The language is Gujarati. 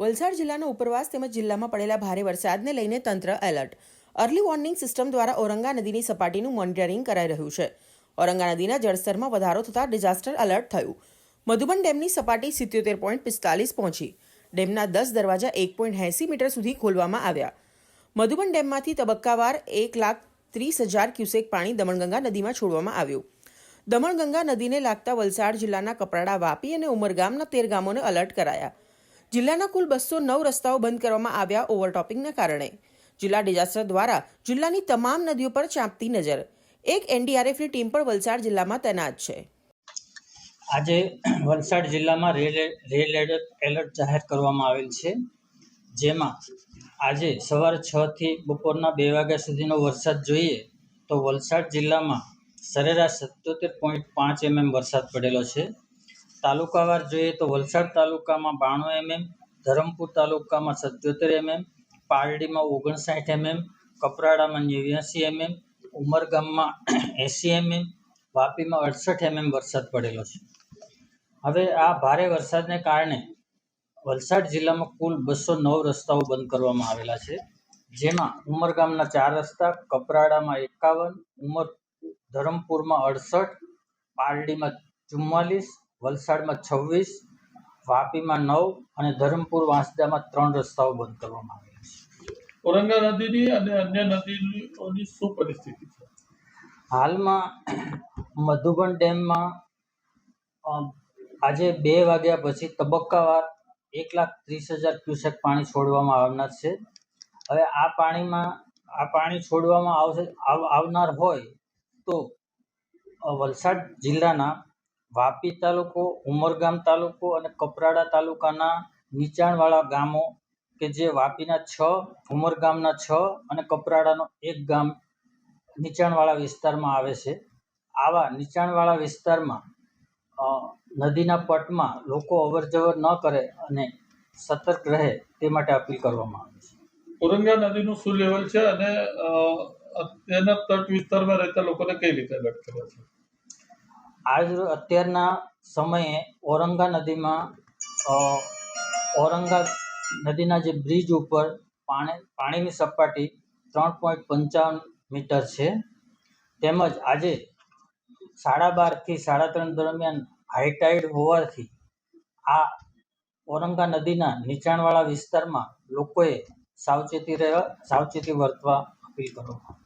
વલસાડ જિલ્લાનો ઉપરવાસ તેમજ જિલ્લામાં પડેલા ભારે વરસાદને લઈને તંત્ર એલર્ટ. અર્લી વોર્નિંગ સિસ્ટમ દ્વારા ઓરંગા નદીની સપાટીનું મોનિટરિંગ કરાઈ રહ્યું છે. ઓરંગા નદીના જળસ્તરમાં વધારો થતાં ડિઝાસ્ટર એલર્ટ થયું. મધુબન ડેમની સપાટી સિત્યોતેર પોઈન્ટ પિસ્તાલીસ પહોંચી. ડેમના દસ દરવાજા એક પોઈન્ટ એંસી મીટર સુધી ખોલવામાં આવ્યા. મધુબન ડેમમાંથી તબક્કાવાર એક લાખ ત્રીસ હજાર ક્યુસેક પાણી દમણગંગા નદીમાં છોડવામાં આવ્યું. દમણગંગા નદીને લાગતા વલસાડ જિલ્લાના કપરાડા વાપી અને ઉમરગામના તેર ગામોને અલર્ટ કરાયા. જિલ્લાના કુલ બસો નવ રસ્તાઓ બંધ કરવામાં આવ્યા ઓવરટોપિંગના કારણે. જિલ્લા ડિઝાસ્ટર દ્વારા જિલ્લાની તમામ નદીઓ પર ચાંપતી નજર. એક એનડીઆરએફની ટીમ પણ વલસાડ જિલ્લામાં તૈનાત છે. આજે વલસાડ જિલ્લામાં રેલ એલર્ટ એલર્ટ જાહેર કરવામાં આવેલ છે. જેમાં આજે સવારે છ થી બપોરના બે વાગ્યા સુધીનો વરસાદ જોઈએ તો વલસાડ જિલ્લામાં સરેરાશ સત્યોતેર પોઈન્ટ પાંચ એમએમ વરસાદ પડેલો છે. તાલુકાવાર જોઈએ તો વલસાડ તાલુકામાં બાણું એમએમ, ધરમપુર તાલુકામાં સત્યોતેર એમએમ, પારડીમાં ઓગણસાઠ એમએમ, કપરાડામાં નેવ્યાસી એમએમ, ઉમરગામમાં એંસી એમએમ, વાપીમાં અડસઠ એમએમ વરસાદ પડેલો છે. હવે આ ભારે વરસાદને કારણે વલસાડ જિલ્લામાં કુલ બસો નવ રસ્તાઓ બંધ કરવામાં આવેલા છે. જેમાં ઉમરગામના ચાર રસ્તા, કપરાડામાં એકાવન, ઉમર ધરમપુરમાં અડસઠ, પારડીમાં ચુમ્માલીસ વલસાડમાં છવ્વીસ વાપીમાં નવ અને ધરમપુર વાંસદામાં ત્રણ રસ્તાઓ બંધ કરવામાં આવ્યા છે. ઔરંગા નદીની અને અન્ય નદીઓની શું પરિસ્થિતિ છે? હાલમાં મધુબન ડેમમાં આજે બે વાગ્યા પછી તબક્કાવાર એક લાખ ત્રીસ હજાર ક્યુસેક પાણી છોડવામાં આવનાર છે. હવે આ પાણીમાં આ પાણી છોડવામાં આવશે આવનાર હોય તો વલસાડ જિલ્લાના વાપી તાલુકો, ઉમરગામ તાલુકો અને કપરાડા તાલુકાના નીચાણવાળા ગામો કે જે વાપીના છ, ઉમરગામના છ અને કપરાડાનો એક ગામ નીચાણવાળા વિસ્તારમાં આવે છે. આવા નીચાણવાળા વિસ્તારમાં નદીના પટમાં લોકો અવરજવર ન કરે અને સતર્ક રહે તે માટે અપીલ કરવામાં આવે છે. ઉરંગા નદીનું શું લેવલ છે અને તેના તટ વિસ્તારમાં રહેતા લોકોને કઈ રીતે અલર્ટ કરવા છે? આજ અત્યારના સમયે ઔરંગા નદીમાં ઔરંગા નદીના જે બ્રિજ ઉપર પાણી, પાણીની સપાટી ત્રણ પોઈન્ટ પંચાવન મીટર છે. તેમજ આજે સાડા બારથી સાડા ત્રણ દરમિયાન હાઈટાઈડ હોવાથી આ ઔરંગા નદીના નીચાણવાળા વિસ્તારમાં લોકોએ સાવચેતી રહેવા સાવચેતી વર્તવા અપીલ છે